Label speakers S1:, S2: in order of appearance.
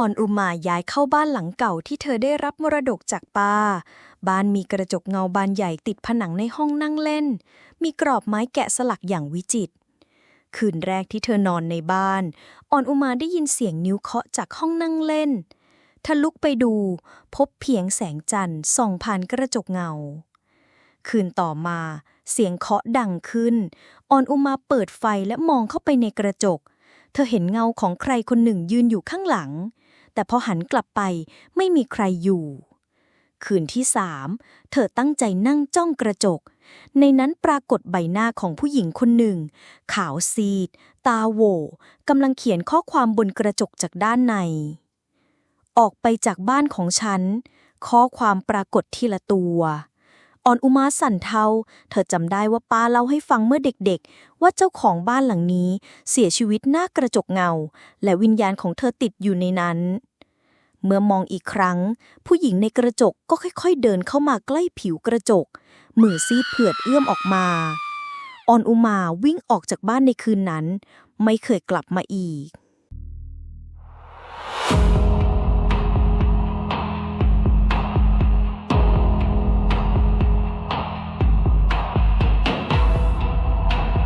S1: ออนอุมาย้ายเข้าบ้านหลังเก่าที่เธอได้รับมรดกจากป้า บ้านมีกระจกเงาบานใหญ่ติดผนังในห้องนั่งเล่น มีกรอบไม้แกะสลักอย่างวิจิตร คืนแรกที่เธอนอนในบ้าน ออนอุมาได้ยินเสียงนิ้วเคาะจากห้องนั่งเล่นเธอลุกไปดู พบเพียงแสงจันทร์ส่องผ่านกระจกเงา คืนต่อมา เสียงเคาะดังขึ้น ออนอุมาเปิดไฟและมองเข้าไปในกระจก เธอเห็นเงาของใครคนหนึ่งยืนอยู่ข้างหลัง แต่พอหันกลับไปไม่มีใครอยู่ คืนที่สามเธอตั้งใจนั่งจ้องกระจก ในนั้นปรากฏใบหน้าของผู้หญิงคนหนึ่ง ขาวซีด ตาโหวกำลังเขียนข้อความบนกระจกจากด้านใน ออกไปจากบ้านของฉัน ข้อความปรากฏทีละตัว อนอุมาสั่นเทา เธอจำได้ว่าป้าเล่าให้ฟังเมื่อเด็กๆ ว่าเจ้าของบ้านหลังนี้ เสียชีวิตหน้ากระจกเงา และวิญญาณของเธอติดอยู่ในนั้น เมื่อมองอีกครั้ง ผู้หญิงในกระจกก็ค่อยๆ เดินเข้ามาใกล้ผิวกระจก มือซีดเผือดเอื้อมออกมาออนอุมาวิ่งออกจากบ้านในคืนนั้น ไม่เคยกลับมาอีก